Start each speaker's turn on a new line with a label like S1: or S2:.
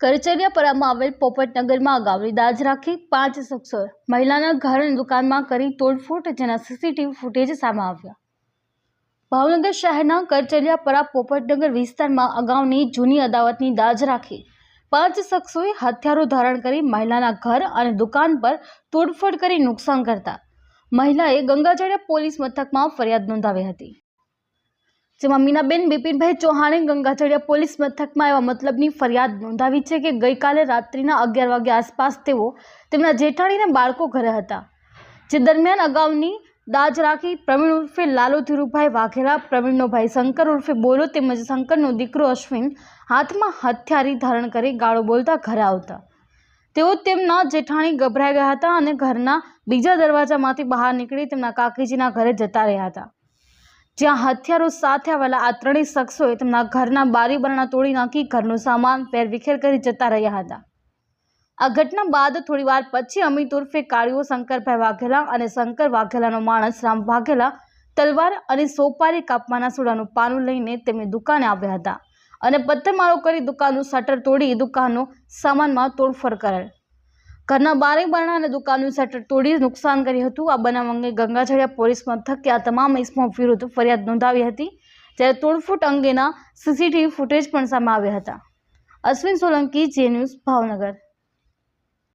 S1: કરચરિયાપરામાં આવેલ પોપટનગરમાં અગાઉની દાજ રાખી પાંચ શખ્સોએ મહિલાના ઘર અને દુકાનમાં કરી તોડફોડ જેના સીસીટીવી ફૂટેજ સામે આવ્યા. ભાવનગર શહેરના કરચરિયાપરા પોપટનગર વિસ્તારમાં અગાઉની જૂની અદાવતની દાજ રાખી પાંચ શખ્સોએ હથિયારો ધારણ કરી મહિલાના ઘર અને દુકાન પર તોડફોડ કરી નુકસાન કરતા મહિલાએ ગંગાજળિયા પોલીસ મથકમાં ફરિયાદ નોંધાવી હતી. જેમાં મીનાબેન બિપિનભાઈ ચૌહાણે ગંગાજળિયા પોલીસ મથકમાં એવા મતલબની ફરિયાદ નોંધાવી છે કે ગઈકાલે રાત્રિના અગિયાર વાગ્યા આસપાસ તેઓ તેમના જેઠાણીને બાળકો ઘરે હતા, જે દરમિયાન અગાઉની દાજ રાખી પ્રવીણ ઉર્ફે લાલુ ધીરુભાઈ વાઘેલા, પ્રવીણનો ભાઈ શંકર ઉર્ફે બોલો તેમજ શંકરનો દીકરો અશ્વિન હાથમાં હથિયારી ધારણ કરી ગાળો બોલતા ઘરે આવતા. તેઓ તેમના જેઠાણી ગભરાઈ ગયા હતા અને ઘરના બીજા દરવાજામાંથી બહાર નીકળી તેમના કાકીજીના ઘરે જતા રહ્યા હતા. જ્યાં હથિયારો સાથે આવેલા આ ત્રણેય શખ્સોએ તેમના ઘરના બારી બારણા તોડી નાખી ઘરનો સામાન વેરવિખેર કરી જતા રહ્યા હતા. આ ઘટના બાદ થોડી વાર પછી અમિત ઉર્ફે કાળીઓ, શંકરભાઈ વાઘેલા અને શંકર વાઘેલાનો માણસ, રામ વાઘેલા, તલવાર અને સોપારી કાપવાના સોડાનું પાનું લઈને તેમની દુકાને આવ્યા હતા અને પથ્થરમારો કરી દુકાનનું શટર તોડી દુકાનનો સામાનમાં તોડફોડ કરેલ. ઘરના બારે બારણા અને દુકાનનું શટર તોડી નુકસાન કર્યું હતું. આ બનાવ અંગે ગંગાઝડિયા પોલીસ મથકે આ તમામ ઇસમો વિરુદ્ધ ફરિયાદ નોંધાવી હતી, જ્યારે તોડફૂટ અંગેના સીસીટીવી ફૂટેજ પણ સામે આવ્યા હતા. અશ્વિન સોલંકી જે ન્યૂઝ ભાવનગર.